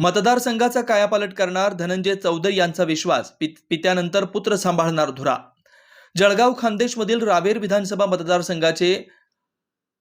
मतदारसंघाचा कायापालट करणार धनंजय चौधरी यांचा विश्वास पित पित्यानंतर पुत्र सांभाळणार धुरा. जळगाव खानदेशमधील रावेर विधानसभा मतदारसंघाचे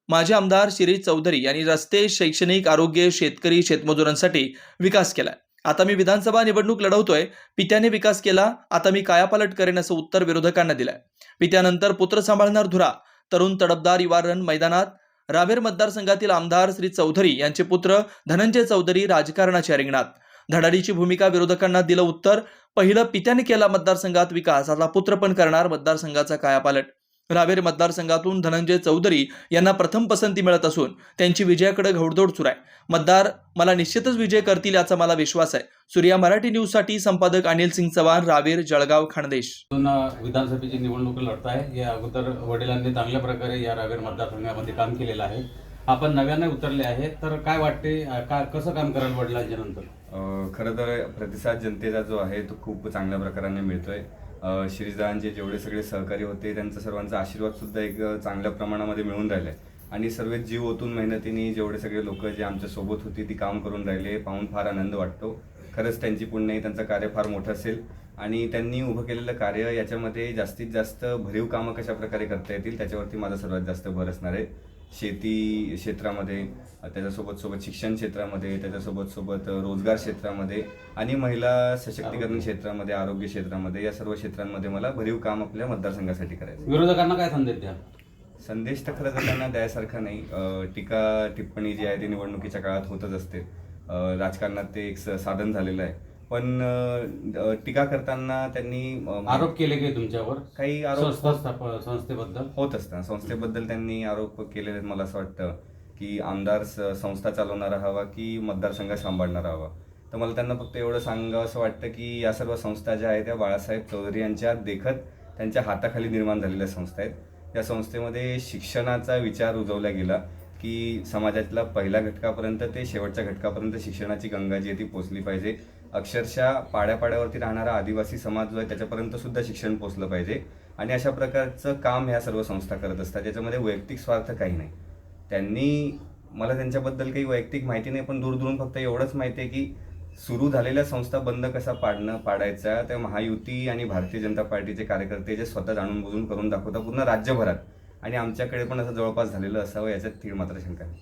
माजी आमदार शिरीष चौधरी यांनी रस्ते शैक्षणिक आरोग्य शेतकरी शेतमजुरांसाठी विकास केलाय. आता मी विधानसभा निवडणूक लढवतोय पित्याने विकास केला आता मी कायापालट करेन असं उत्तर विरोधकांना दिलंय. पित्यानंतर पुत्र सांभाळणार धुरा तरुण तडबदार युवारण मैदानात रावेर मतदारसंघातील आमदार श्री चौधरी यांचे पुत्र धनंजय चौधरी राजकारणाच्या रिंगणात धडाडीची भूमिका विरोधकांना दिलं उत्तर पहिलं पित्याने केला मतदारसंघात विकास आता पुत्र पण करणार मतदारसंघाचा कायापालट. रावेर मतदारसंघातून धनंजय चौधरी यांना प्रथम पसंती मिळत असून त्यांची विजयाकडे घौडदौड सुरू आहे. मतदार मला निश्चितच विजय करतील याचा मला विश्वास आहे. सूर्या मराठी न्यूजसाठी संपादक अनिल सिंग चव्हाण रावेर जळगाव खानदेश. विधानसभेची निवडणूक लढत आहे. या अगोदर वडिलांनी चांगल्या प्रकारे या रावेर मतदारसंघामध्ये काम केलेलं आहे. आपण नव्याने उतरले आहे. तर काय वाटते का कसं काम कराल वडिलांच्या नंतर? खरं तर प्रतिसाद जनतेचा जो आहे तो खूप चांगल्या प्रकाराने मिळतोय. श्रीजांचे जेवढे सगळे सहकारी होते त्यांचा सर्वांचा आशीर्वाद सुद्धा एक चांगल्या प्रमाणामध्ये मिळून राहिलाय. आणि सर्व जीव ओतून मेहनतीने जेवढे सगळे लोक जे आमच्यासोबत होती ती काम करून राहिले पाहून फार आनंद वाटतो. खरंच त्यांची पुण्य त्यांचं कार्य फार मोठं असेल. आणि त्यांनी उभं केलेलं कार्य याच्यामध्ये जास्तीत जास्त भरीव कामं कशा प्रकारे करता येतील त्याच्यावरती माझा सर्वात जास्त भर असणार आहे. शेती क्षेत्रामध्ये त्याच्यासोबत सोबत शिक्षण क्षेत्रामध्ये त्याच्यासोबत सोबत रोजगार क्षेत्रामध्ये आणि महिला सशक्तीकरण क्षेत्रामध्ये आरोग्य क्षेत्रामध्ये या सर्व क्षेत्रांमध्ये मला भरीव काम आपल्या मतदारसंघासाठी करायचं विरोधकांना काय संदेश द्या? संदेश तर खरं तर त्यांना द्यायसारखा नाही. टीका टिप्पणी जी आहे ती निवडणुकीच्या काळात होतच असते. राजकारणात ते एक साधन झालेलं आहे. पण टीका करताना त्यांनी आरोप केले काही तुमच्यावर? काही आरोप स्थाप- संस्थेबद्दल? होत असतात. संस्थेबद्दल त्यांनी आरोप केलेले आहेत मला असं वाटतं की आमदार संस्था चालवणारा हवा की मतदारसंघ सांभाळणारा हवा. तर मला त्यांना फक्त एवढं सांगावं असं वाटतं की या सर्व संस्था ज्या आहेत त्या बाळासाहेब चौधरी यांच्या देखत त्यांच्या हाताखाली निर्माण झालेल्या संस्था आहेत. या संस्थेमध्ये शिक्षणाचा विचार रुजवला गेला की समाजातला पहिल्या घटकापर्यंत ते शेवटच्या घटकापर्यंत शिक्षणाची गंगा जी आहे ती पोचली पाहिजे. अक्षरशः पाड्यापाड्यावरती राहणारा आदिवासी समाज जो आहे त्याच्यापर्यंत सुद्धा शिक्षण पोचलं पाहिजे. आणि अशा प्रकारचं काम ह्या सर्व संस्था करत असतात. ज्याच्यामध्ये वैयक्तिक स्वार्थ काही नाही. त्यांनी मला त्यांच्याबद्दल काही वैयक्तिक माहिती नाही पण दूरदूरून फक्त एवढंच माहिती आहे की सुरू झालेल्या संस्था बंद कसा पाडणं पाडायचा त्या महायुती आणि भारतीय जनता पार्टीचे कार्यकर्ते जे स्वतः जाणून बुजून करून दाखवतात पूर्ण राज्यभरात. आणि आमच्याकडे पण असं जवळपास झालेलं असावं याच्यात तीळ मात्र शंका नाही.